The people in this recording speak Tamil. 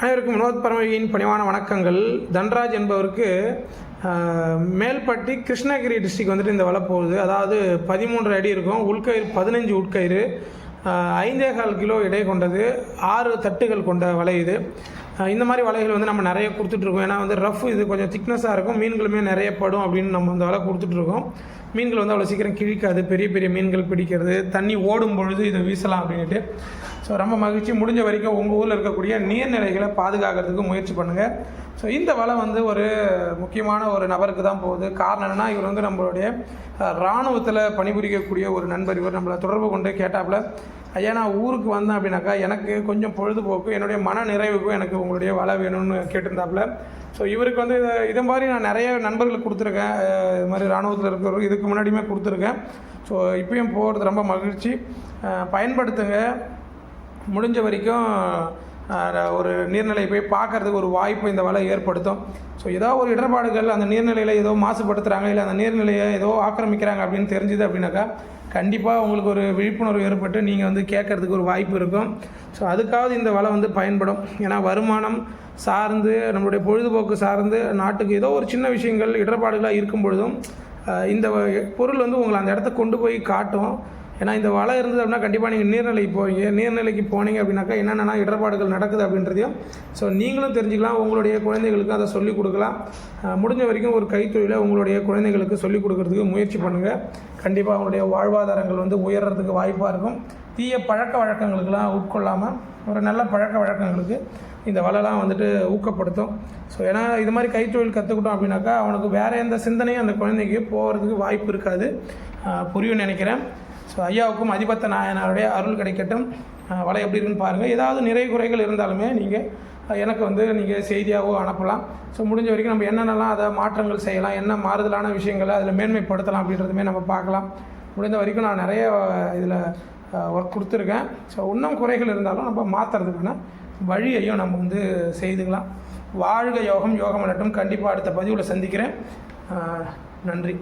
அனைவருக்கும் வினோத் பரமவியின் பணிவான வணக்கங்கள். தன்ராஜ் என்பவருக்கு மேல்பட்டி கிருஷ்ணகிரி டிஸ்ட்ரிக் வந்துட்டு இந்த வலை போகுது. அதாவது பதிமூன்று அடி இருக்கும். உள்கயிறு பதினஞ்சு உட்கயிறு ஐந்தே கால் கிலோ எடை கொண்டது. ஆறு தட்டுகள் கொண்ட வலை இது. இந்த மாதிரி வலைகள் வந்து நம்ம நிறைய கொடுத்துட்ருக்கோம் ஏன்னா வந்து ரஃப் இது கொஞ்சம் திக்னஸாக இருக்கும். மீன்களுமே நிறைய படும் அப்படின்னு நம்ம இந்த வலை கொடுத்துட்ருக்கோம் மீன்கள் வந்து அவ்வளோ சீக்கிரம் கிழிக்காது. பெரிய பெரிய மீன்கள் பிடிக்கிறது. தண்ணி ஓடும் பொழுது இதை வீசலாம் அப்படின்ட்டு ஸோ ரொம்ப மகிழ்ச்சி. முடிஞ்ச வரைக்கும் உங்கள் ஊரில் இருக்கக்கூடிய நீர்நிலைகளை பாதுகாக்கிறதுக்கு முயற்சி பண்ணுங்கள் ஸோ இந்த வலை வந்து ஒரு முக்கியமான ஒரு நபருக்கு தான் போகுது. காரணம் என்னென்னா இவர் வந்து நம்மளுடைய இராணுவத்தில் பணிபுரியக்கூடிய ஒரு நண்பர். இவர் நம்மளை தொடர்பு கொண்டு கேட்டாப்புல ஐயா நான் ஊருக்கு வந்தேன் அப்படின்னாக்கா எனக்கு கொஞ்சம் பொழுதுபோக்கு என்னுடைய மன நிறைவுக்கும் எனக்கு உங்களுடைய வலை வேணும்னு கேட்டிருந்தாப்புல. ஸோ இவருக்கு வந்து இதை மாதிரி நான் நிறைய நண்பர்களுக்கு கொடுத்துருக்கேன். இது மாதிரி இராணுவத்தில் இருக்கிறவருக்கு இதுக்கு முன்னாடியுமே கொடுத்துருக்கேன். ஸோ இப்பயும் போகிறது ரொம்ப மகிழ்ச்சி. பயன்படுத்துங்க. முடிஞ்ச வரைக்கும் ஒரு நீர்நிலையை போய் பார்க்கறதுக்கு ஒரு வாய்ப்பு இந்த வலை ஏற்படுத்தும். ஸோ ஏதோ ஒரு இடர்பாடுகள் அந்த நீர்நிலையில் ஏதோ மாசுபடுத்துகிறாங்க இல்லை அந்த நீர்நிலையை ஏதோ ஆக்கிரமிக்கிறாங்க அப்படின்னு தெரிஞ்சுது அப்படின்னாக்கா கண்டிப்பாக உங்களுக்கு ஒரு விழிப்புணர்வு ஏற்பட்டு நீங்கள் வந்து கேட்கறதுக்கு ஒரு வாய்ப்பு இருக்கும். ஸோ அதுக்காவது இந்த வலை வந்து பயன்படும். ஏன்னா வருமானம் சார்ந்து நம்மளுடைய பொழுதுபோக்கு சார்ந்து நாட்டுக்கு ஏதோ ஒரு சின்ன விஷயங்கள் இடர்பாடுகளாக இருக்கும் பொழுதும் இந்த பொருள் வந்து உங்களை அந்த இடத்த கொண்டு போய் காட்டும். ஏன்னா இந்த வலை இருந்தது அப்படின்னா கண்டிப்பாக நீங்கள் நீர்நிலைக்கு போவீங்க. நீர்நிலைக்கு போனீங்க அப்படின்னாக்கா என்னென்ன இடர்பாடுகள் நடக்குது அப்படின்றதையும் ஸோ நீங்களும் தெரிஞ்சுக்கலாம். உங்களுடைய குழந்தைகளுக்கு அதை சொல்லிக் கொடுக்கலாம். முடிஞ்ச வரைக்கும் ஒரு கைத்தொழிலை உங்களுடைய குழந்தைகளுக்கு சொல்லிக் கொடுக்கறதுக்கு முயற்சி பண்ணுங்கள் கண்டிப்பாக அவங்களுடைய வாழ்வாதாரங்கள் வந்து உயர்றதுக்கு வாய்ப்பாக இருக்கும். தீய பழக்க வழக்கங்களுக்கெல்லாம் உட்கொள்ளாமல் ஒரு நல்ல பழக்க வழக்கங்களுக்கு இந்த வலைலாம் வந்துட்டு ஊக்கப்படுத்தும். ஸோ ஏன்னா இது மாதிரி கைத்தொழில் கற்றுக்கிட்டோம் அப்படின்னாக்கா அவனுக்கு வேறு எந்த சிந்தனையும் அந்த குழந்தைக்கு போகிறதுக்கு வாய்ப்பு இருக்காது. புரியும் நினைக்கிறேன். ஸோ ஐயாவுக்கும் அதிபத்த நாயனாருடைய அருள் கிடைக்கட்டும். வலை எப்படி இருக்குன்னு பாருங்கள் ஏதாவது நிறை குறைகள் இருந்தாலுமே நீங்கள் எனக்கு வந்து நீங்கள் செய்தியாகவோ அனுப்பலாம். ஸோ முடிஞ்ச வரைக்கும் நம்ம என்னென்னலாம் அதை மாற்றங்கள் செய்யலாம் என்ன மாறுதலான விஷயங்களை அதில் மேன்மைப்படுத்தலாம் அப்படின்றதுமே நம்ம பார்க்கலாம். முடிந்த வரைக்கும் நான் நிறைய இதில் ஒர்க் கொடுத்துருக்கேன். ஸோ இன்னும் குறைகள் இருந்தாலும் நம்ம மாற்றுறதுக்கான வழியையும் நம்ம வந்து செய்துக்கலாம். வாழ்க யோகம் யோகம் நட்டும் கண்டிப்பாக அடுத்த பதிவில் சந்திக்கிறேன். நன்றி.